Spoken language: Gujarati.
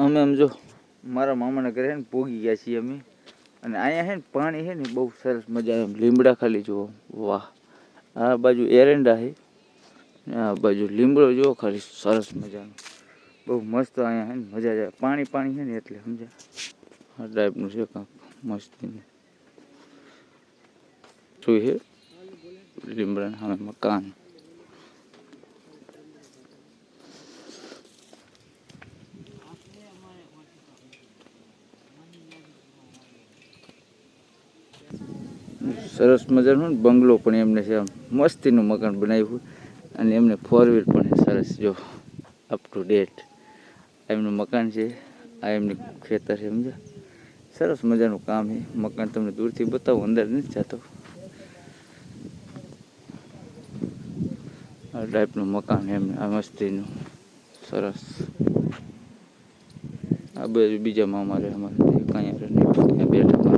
અમે આમ જો મારા મામાના ઘરે ને પોગી ગયા છીએ અમે. અને અહીંયા છે ને પાણી છે ને બહુ સરસ મજા એમ લીમડા ખાલી જુઓ. વાહ. આ બાજુ એરંડા છે આ બાજુ લીમડો જુઓ ખાલી સરસ મજાનો બહુ મસ્ત અહીંયા છે ને મજા જાય પાણી પાણી છે ને એટલે સમજ્યા? આ ટાઈપનું છે કાંક મસ્તીને. શું છે લીમડાના સામે મકાન. સરસ મજાનું બંગલો પણ એમને છે આમ મસ્તીનું મકાન બનાવ્યું અને એમને ફોર વ્હીલ પણ સરસ જો અપ ટુ ડેટ એમનું મકાન છે, આ એમની ખેતર છે, સમજ્યા? સરસ મજાનું કામ છે. મકાન તમને દૂરથી બતાવું, અંદર નથી જતો. આ ટાઈપનું મકાન એમને, આ મસ્તીનું. સરસ. આ બાજુ બીજા મામા રહે અમારે કાંઈ બેઠા